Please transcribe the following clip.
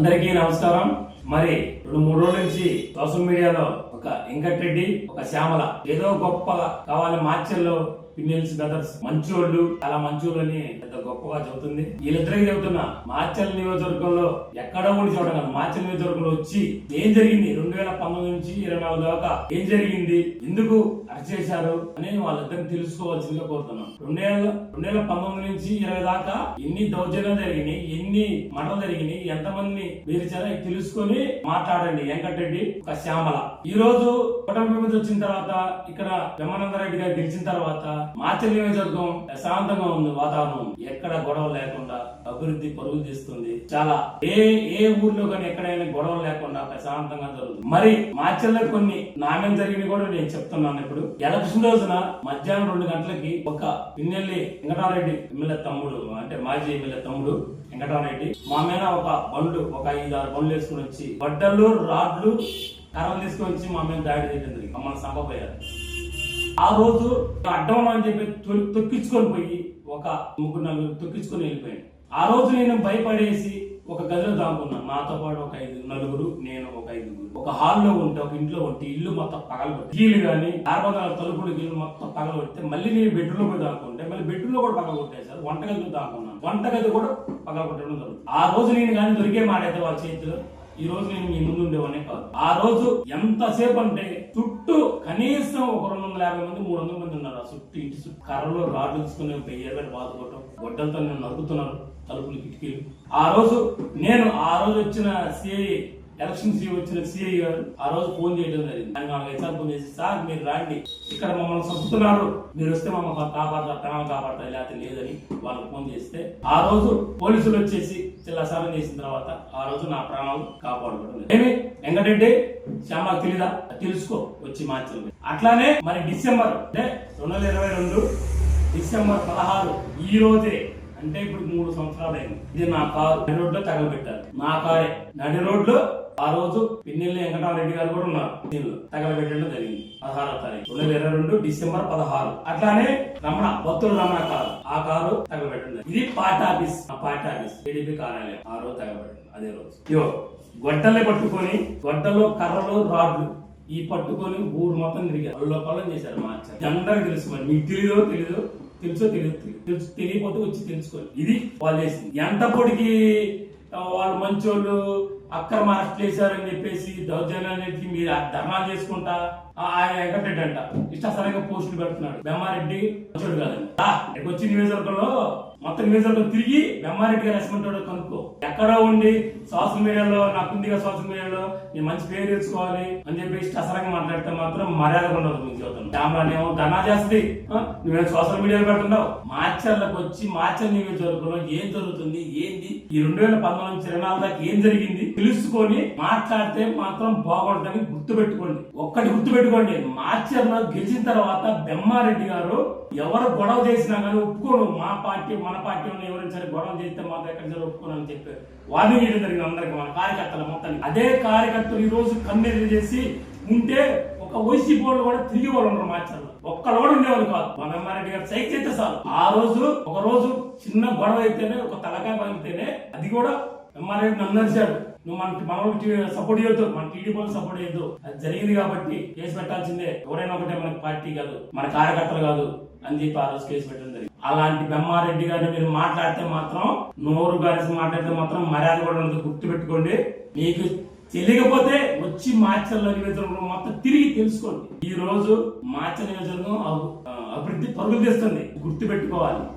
అందరికీ నమస్కారం. మరి రెండు మూడు రోజుల నుంచి సోషల్ మీడియాలో ఒక వెంకటరెడ్డి ఒక శ్యామల. ఏదో గొప్ప కావాలి మార్చల్లో పిన్నెల్స్ బ్రదర్స్. మంచోళ్ళు చాలా మంచోళ్ళు అని పెద్ద గొప్పగా చెబుతుంది వీళ్ళిద్దరికి చెబుతున్నా మార్చల్ నియోజకవర్గంలో ఎక్కడో ఉండి చూడగల కాదు మార్చల్ నియోజకవర్గంలో వచ్చి ఏం జరిగింది? రెండు వేల పంతొమ్మిది నుంచి ఇరవై నాలుగు దాకా ఏం జరిగింది? ఎందుకు అరెస్ట్ చేశారు? అని వాళ్ళిద్దరిని తెలుసుకోవాల్సిందిగా కోరుతున్నాం. రెండు వేల రెండు వేల పంతొమ్మిది నుంచి ఇరవై దాకా ఎన్ని దౌర్జన్యాలు జరిగినాయి ఎన్ని మటలు జరిగినాయి ఎంతమంది వేరిచారో తెలుసుకొని మాట్లాడండి. వెంకటరెడ్డి ఒక శ్యామల. ఈ రోజు కుటుంబ వచ్చిన తర్వాత ఇక్కడ బ్రహ్మానందరెడ్డి గారు గెలిచిన తర్వాత మార్చల్ నియోజకవర్గం ప్రశాంతంగా ఉంది వాతావరణం ఎక్కడ గొడవ లేకుండా అభివృద్ధి పరుగులు తీస్తుంది. చాలా ఏ ఏ ఊర్లో కానీ ఎక్కడైనా గొడవ లేకుండా ప్రశాంతంగా జరుగుతుంది. మరి మార్చల్లో కొన్ని నాణ్యం జరిగినవి కూడా నేను చెప్తున్నాను ఇప్పుడు. ఎలక్షన్ రోజున మధ్యాహ్నం రెండు గంటలకి ఒక పిన్నెల్లి వెంకటారెడ్డి ఎమ్మెల్యే తమ్ముడు అంటే మాజీ ఎమ్మెల్యే తమ్ముడు వెంకటారెడ్డి మా మీద ఒక బండ్లు ఒక ఐదు ఆరు బండ్లు వేసుకుని వచ్చి బట్టలు రాడ్లు కర్రలు తీసుకొని వచ్చి మా మీద దాడి చేయడం జరిగింది. మమ్మల్ని సంపపోయారు ఆ రోజు అడ్డం అని చెప్పి తొక్కించుకొని పోయి ఒక ముగ్గురు నలుగురు తొక్కించుకొని వెళ్ళిపోయాను ఆ రోజు నేను భయపడేసి ఒక గదిలో దాక్కున్నాను. నాతో పాటు ఒక ఐదు నలుగురు నేను ఒక ఐదుగురు. ఒక హాల్లో ఉంటే ఒక ఇంట్లో ఉంటే ఇల్లు మొత్తం పగలగొట్టి కీలు కానీ ఆర్బదాల తలుపులు గీలు మొత్తం పగలగొడితే మళ్ళీ నేను బెడ్రూమ్లో దాక్కుంటే మళ్ళీ బెడ్రూమ్లో కూడా పగలగొట్టేశారు వంటగదిలో దాక్కున్నాను. వంటగది కూడా పగలగొట్టడం జరుగుతుంది. ఆ రోజు నేను కానీ దొరికే మాడైతే వాళ్ళ చేతిలో ఈ రోజు నేను మీ ముందు ఉండేవాడిని. కాదు ఆ రోజు ఎంతసేపు అంటే చుట్టూ కనీసం ఒక రెండు వందల యాభై మంది మూడు వందల మంది ఉన్నారు. ఆ చుట్టూ ఇంటి చుట్టూ కర్రలో రాడ్లు తీసుకుని ఎర్రబెట్టి బాదుకోవటం గొడ్డలతో నేను నరుకుతున్నారు తలుపులు కిటికీలు. ఆ రోజు నేను ఆ రోజు వచ్చిన సిఐ ఎలక్షన్ సిఐ వచ్చిన సిఐ గారు ఆ రోజు ఫోన్ చేయడం జరిగింది. ఆయన ఫోన్ చేసి సార్ మీరు రాండి. ఇక్కడ మమ్మల్ని చంపుతున్నారు. మీరు వస్తే మమ్మల్ని కాపాడతారు ప్రాణం కాపాడతారు లేకపోతే లేదని వాళ్ళకి ఫోన్ చేస్తే ఆ రోజు పోలీసులు వచ్చేసి చిల్లసారం చేసిన తర్వాత ఆ రోజు నా ప్రాణాలు కాపాడుకోవడం ఏమి? వెంకటరెడ్డి శ్యామ తెలీదా? తెలుసుకో వచ్చి మార్చి అట్లానే మరి డిసెంబర్ అంటే రెండు వేల ఇరవై రెండు డిసెంబర్ పదహారు ఈ రోజే అంటే ఇప్పుడు మూడు సంవత్సరాలు అయింది. ఇది నా కారు. నడి రోడ్లో తగలబెట్టారు నా కారే. నడి రోడ్లో ఆ రోజు పిన్నెల్లి వెంకటరామరెడ్డి గారు కూడా ఉన్నారు. దీనిలో తగలబెట్టడం జరిగింది. పదహారో తారీఖు. రెండు వేల ఇరవై రెండు డిసెంబర్ పదహారు. అట్లానే రమణ భక్తులు రమణ కారు. ఆ కారు తగలబెట్టడం ఇది పార్టీ ఆఫీస్. ఆ పార్టీ ఆఫీస్. టీడీపీ కార్యాలయం. ఆ రోజు తగలబెట్టడం. అదే రోజు. ఇయో గొడ్డలే పట్టుకొని గొడ్డలు కర్రలు రాడ్లు ఈ పట్టుకొని ఊరు మొత్తం తిరిగారు. లోపల చేశారు. మార్చారు. అందరికి తెలుసు మరి. మీకు తెలియదు తెలియదు తెలుసో తెలియదు. తెలుసు తెలియకపోతే వచ్చి తెలుసుకోవాలి. ఇది వాళ్ళు వేసింది ఎంత పొడికి వాళ్ళు మంచోళ్ళు అక్రమ అరెస్ట్ చేశారని చెప్పేసి దౌర్జన్యానికి మీరు ఆ ధర్నాలు చేసుకుంటా ఆయన వెంకటరెడ్డి అంట. ఇష్టాసరంగా పోస్టులు పెడుతున్నాడు. బెమ్మారెడ్డి వచ్చాడు కాదండి. వచ్చి నియోజకవర్గంలో మొత్తం నియోజకవర్గం తిరిగి బెమ్మారెడ్డి గారు రెస్పెక్ట్ కనుక్కో. ఎక్కడో ఉండి సోషల్ మీడియాలో నాకు ఉందిగా సోషల్ మీడియాలో నేను మంచి పేరు తెచ్చుకోవాలి అని చెప్పి ఇష్టాసరంగా మాట్లాడితే మాత్రం మర్యాద ఉండదు మీకు జీవితం కెమెరానేమో ధనా చేస్తుంది. నువ్వు సోషల్ మీడియాలో పెడుతున్నావు? మార్చర్లకు వచ్చి మార్చర్ నియోజకవర్గంలో ఏం జరుగుతుంది ఏంది? ఈ రెండు వేల పంతొమ్మిది నుంచి ఇరవై నాలుగు దాకా ఏం జరిగింది? తెలుసుకొని మాట్లాడితే మాత్రం బాగుంటుందని గుర్తు పెట్టుకోండి ఒక్కటి గుర్తు పెట్టుకోండి మార్చర్లో గెలిచిన తర్వాత బెమ్మారెడ్డి గారు ఎవరు గొడవ చేసినా కానీ ఒప్పుకోను. మా పార్టీ మన పార్టీ ఉన్న ఎవరైనా సరే గొడవ చేస్తే మాత్రం ఎక్కడ సరే ఒప్పుకోను అని చెప్పి వార్నింగ్ చేయడం జరిగింది అందరికి మన కార్యకర్తల మొత్తానికి. అదే కార్యకర్తలు ఈ రోజు కన్నెర్రి చేసి ఉంటే ఒక వైసీపీ వాళ్ళు కూడా తిరిగి వాళ్ళు ఉన్నారు మార్చారు ఒక్కడు కూడా ఉండేవాళ్ళు కాదు. మన ఎమ్మారెడ్డి గారు సైక్ చేస్తే చాలు. ఆ రోజు ఒక రోజు చిన్న గొడవ అయితేనే ఒక తలకాయ పగిలితేనే అది కూడా ఎమ్మారెడ్డి నన్ను నువ్వు మన మనకి సపోర్ట్ చేయొద్దు. మన టీడీపీ సపోర్ట్ చేయొద్దు. అది జరిగింది కాబట్టి కేసు పెట్టాల్సిందే. ఎవరైనా ఒకటే మనకి పార్టీ కాదు. మన కార్యకర్తలు కాదు అని చెప్పి ఆ రోజు కేసు పెట్టడం జరిగింది. అలాంటి బెమ్మారెడ్డి గారిని మీరు మాట్లాడితే మాత్రం నోరు గారి మాట్లాడితే మాత్రం మర్యాద కూడా ఉండదు. గుర్తు పెట్టుకోండి మీకు తెలియకపోతే వచ్చి మార్చల నియోజకవర్గం మొత్తం తిరిగి తెలుసుకోండి. ఈ రోజు మార్చ నియోజకవర్గం అభి- అభివృద్ధి పరుగులు తెస్తుంది. గుర్తు పెట్టుకోవాలి